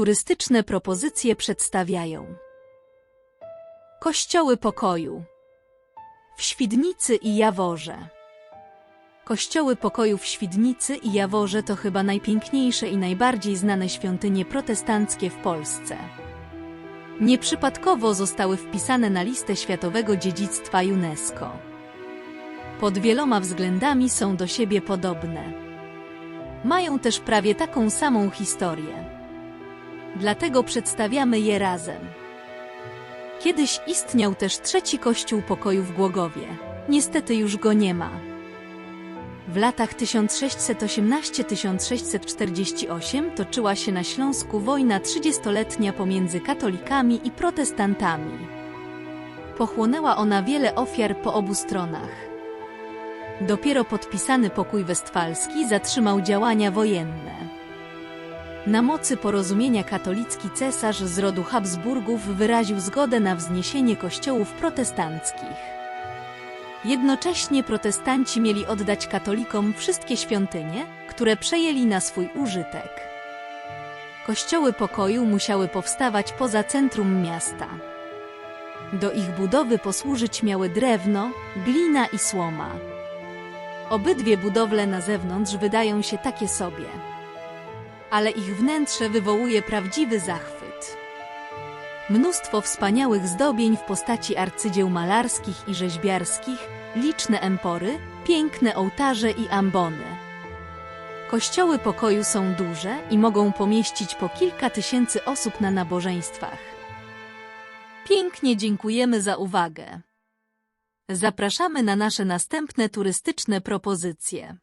Turystyczne propozycje przedstawiają Kościoły pokoju w Świdnicy i Jaworze. Kościoły pokoju w Świdnicy i Jaworze to chyba najpiękniejsze i najbardziej znane świątynie protestanckie w Polsce. Nieprzypadkowo zostały wpisane na listę Światowego Dziedzictwa UNESCO. Pod wieloma względami są do siebie podobne. Mają też prawie taką samą historię. Dlatego przedstawiamy je razem. Kiedyś istniał też trzeci kościół pokoju w Głogowie. Niestety już go nie ma. W latach 1618-1648 toczyła się na Śląsku wojna trzydziestoletnia pomiędzy katolikami i protestantami. Pochłonęła ona wiele ofiar po obu stronach. Dopiero podpisany pokój westfalski zatrzymał działania wojenne. Na mocy porozumienia katolicki cesarz z rodu Habsburgów wyraził zgodę na wzniesienie kościołów protestanckich. Jednocześnie protestanci mieli oddać katolikom wszystkie świątynie, które przejęli na swój użytek. Kościoły pokoju musiały powstawać poza centrum miasta. Do ich budowy posłużyć miały drewno, glina i słoma. Obydwie budowle na zewnątrz wydają się takie sobie ale ich wnętrze wywołuje prawdziwy zachwyt. Mnóstwo wspaniałych zdobień w postaci arcydzieł malarskich i rzeźbiarskich, liczne empory, piękne ołtarze i ambony. Kościoły pokoju są duże i mogą pomieścić po kilka tysięcy osób na nabożeństwach. Pięknie dziękujemy za uwagę. Zapraszamy na nasze następne turystyczne propozycje.